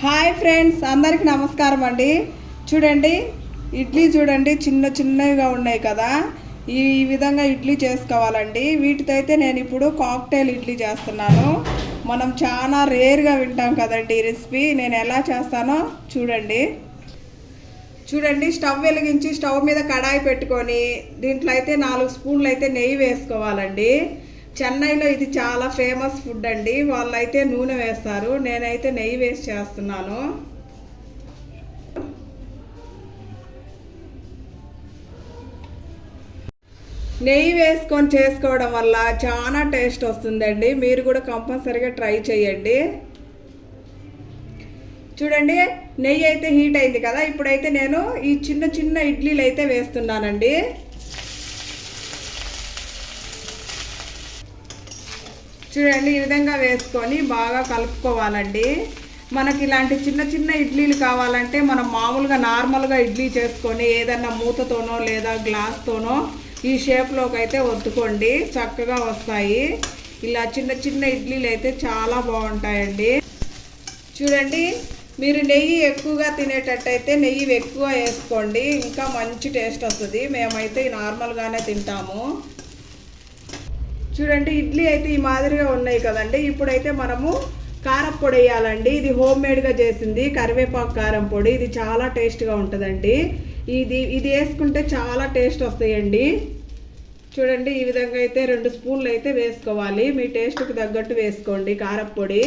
Hi friends అందరికి నమస్కారం అండి. చూడండి ఇడ్లీ చూడండి చిన్న చిన్నవిగా ఉన్నాయి కదా. ఈ విధంగా ఇడ్లీ చేసుకోవాలండి. వీటితో అయితే నేను ఇప్పుడు కాక్టైల్ ఇడ్లీ చేస్తున్నాను. మనం చాలా రేర్గా వింటాం కదండి ఈ రెసిపీ. నేను ఎలా చేస్తానో చూడండి. చూడండి స్టవ్ వెలిగించి స్టవ్ మీద కడాయి పెట్టుకొని దీంట్లో అయితే నాలుగు స్పూన్లు అయితే నెయ్యి వేసుకోవాలండి. చెన్నైలో ఇది చాలా ఫేమస్ ఫుడ్ అండి. వాళ్ళైతే నూనె వేస్తారు. నేనైతే నెయ్యి వేసి చేస్తున్నాను. నెయ్యి వేసుకొని చేసుకోవడం వల్ల చాలా టేస్ట్ వస్తుందండి. మీరు కూడా కంపల్సరీగా ట్రై చేయండి. చూడండి నెయ్యి అయితే హీట్ అయింది కదా. ఇప్పుడైతే నేను ఈ చిన్న చిన్న ఇడ్లీలు అయితే వేస్తున్నానండి. చూడండి ఈ విధంగా వేసుకొని బాగా కలుపుకోవాలండి. మనకి ఇలాంటి చిన్న చిన్న ఇడ్లీలు కావాలంటే మనం మామూలుగా నార్మల్గా ఇడ్లీ చేసుకొని ఏదన్నా మూతతోనో లేదా గ్లాస్తోనో ఈ షేప్లోకి అయితే ఒత్తుకోండి. చక్కగా వస్తాయి. ఇలా చిన్న చిన్న ఇడ్లీలు అయితే చాలా బాగుంటాయండి. చూడండి మీరు నెయ్యి ఎక్కువగా తినేటట్టయితే నెయ్యి ఎక్కువ వేసుకోండి. ఇంకా మంచి టేస్ట్ వస్తుంది. మేమైతే నార్మల్గానే తింటాము. చూడండి ఇడ్లీ అయితే ఈ మాదిరిగా ఉన్నాయి కదండి. ఇప్పుడైతే మనము కారం పొడి వేయాలండి. ఇది హోమ్ మేడ్గా చేసింది కరివేపాకు కారం పొడి. ఇది చాలా టేస్ట్గా ఉంటుందండి. ఇది ఇది వేసుకుంటే చాలా టేస్ట్ వస్తాయండి. చూడండి ఈ విధంగా అయితే రెండు స్పూన్లు అయితే వేసుకోవాలి. మీ టేస్ట్కి తగ్గట్టు వేసుకోండి కారం పొడి.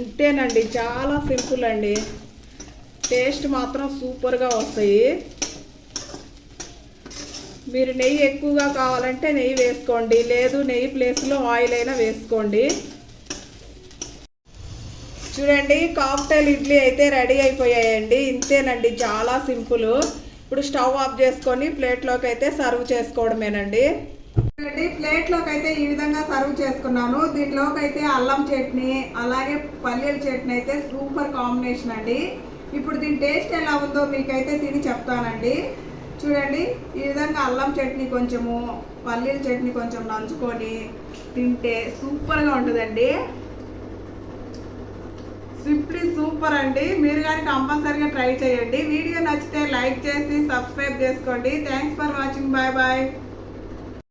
ఇంతేనండి చాలా సింపుల్ అండి. టేస్ట్ మాత్రం సూపర్గా వస్తాయి. మీరు నెయ్యి ఎక్కువగా కావాలంటే నెయ్యి వేసుకోండి. లేదు నెయ్యి ప్లేస్లో ఆయిల్ అయినా వేసుకోండి. చూడండి కాక్టైల్ ఇడ్లీ అయితే రెడీ అయిపోయాయండి. ఇంతేనండి చాలా సింపుల్. ఇప్పుడు స్టవ్ ఆఫ్ చేసుకొని ప్లేట్లోకి అయితే సర్వ్ చేసుకోవడమేనండి. చూడండి ప్లేట్లోకి అయితే ఈ విధంగా సర్వ్ చేసుకున్నాను. దీంట్లోకి అయితే అల్లం చట్నీ అలాగే పల్లీల చట్నీ అయితే సూపర్ కాంబినేషన్ అండి. ఇప్పుడు దీని టేస్ట్ ఎలా ఉందో మీకైతే తిని చెప్తానండి. చూడండి ఈ విధంగా అల్లం చట్నీ కొంచెము పల్లీల చట్నీ కొంచెం నంచుకొని తింటే సూపర్గా ఉంటుందండి. సింప్లీ సూపర్ అండి. మీరు కానీ కంపల్సరీగా ట్రై చేయండి. వీడియో నచ్చితే లైక్ చేసి సబ్స్క్రైబ్ చేసుకోండి. Thanks for watching bye bye